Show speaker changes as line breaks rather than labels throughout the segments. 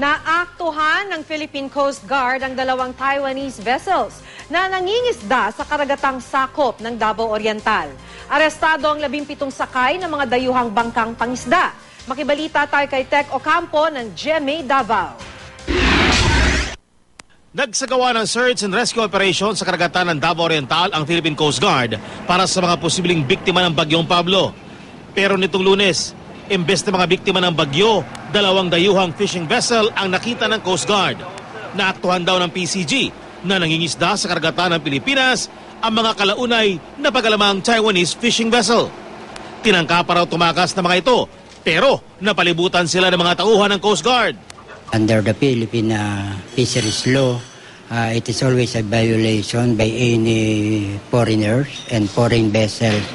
Naaktuhan ng Philippine Coast Guard ang dalawang Taiwanese vessels na nangingisda sa karagatang sakop ng Davao Oriental. Arestado ang labing pitong sakay ng mga dayuhang bangkang pangisda. Makibalita tayo kay Tech Ocampo ng GMA Davao.
Nagsagawa ng search and rescue operation sa karagatan ng Davao Oriental ang Philippine Coast Guard para sa mga posibleng biktima ng bagyong Pablo. Pero nitong lunes, imbes na mga biktima ng bagyo, dalawang dayuhang fishing vessel ang nakita ng Coast Guard. Naaktuhan daw ng PCG na nangingisda sa karagatan ng Pilipinas ang mga kalaunay na pagalamang Taiwanese fishing vessel. Tinangka pa raw tumakas ng mga ito, pero napalibutan sila ng mga tauhan ng Coast Guard.
Under the Philippine uh, fisheries law, uh, it is always a violation by any foreigners and foreign vessels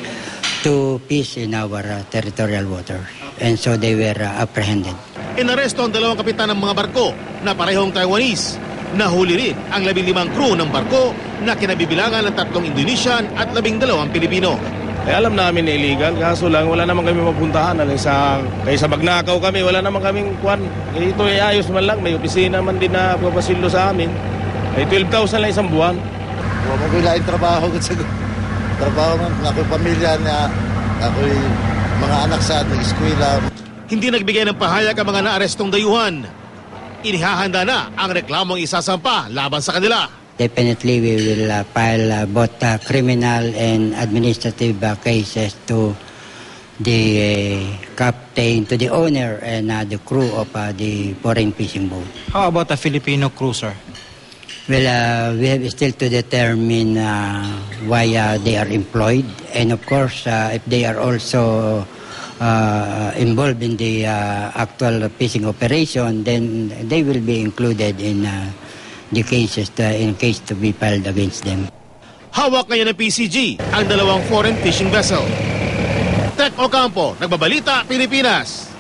to fish in our uh, territorial waters. And so they were uh, apprehended.
Inaresto ang dalawang kapitan ng mga barko na parehong Taiwanese. Nahuli rin ang labing limang crew ng barko na kinabibilangan ng tatlong Indonesian at labing dalawang Pilipino.
Eh, alam namin na illegal, kaso lang wala naman kami mapuntahan. Alang sa, kaya sa Bagnakaw kami, wala naman kaming kwan. Eh, ito ay ayos man lang, may opisina man din na papasildo sa amin. Eh, 12,000 lang isang buwan.
Wa mo kailangan trabaho ko sa trabaho ng ako pamilya niya ako mga anak sa ating eskwela.
Hindi nagbigay ng pahayag ang mga naarestong dayuhan. Inihahanda na ang reklamong isasampa laban sa kanila.
Definitely we will uh, file uh, both uh, criminal and administrative uh, cases to the uh, captain, to the owner and uh, the crew of uh, the foreign fishing boat.
How about a Filipino cruiser?
Well, uh, we have still to determine uh, why uh, they are employed, and of course, uh, if they are also uh, involved in the uh, actual fishing operation, then they will be included in uh, the cases uh, in case to be filed against them.
Hawak ngayon ng PCG ang dalawang foreign fishing vessel. Tech Ocampo, Nagbabalita, Pilipinas.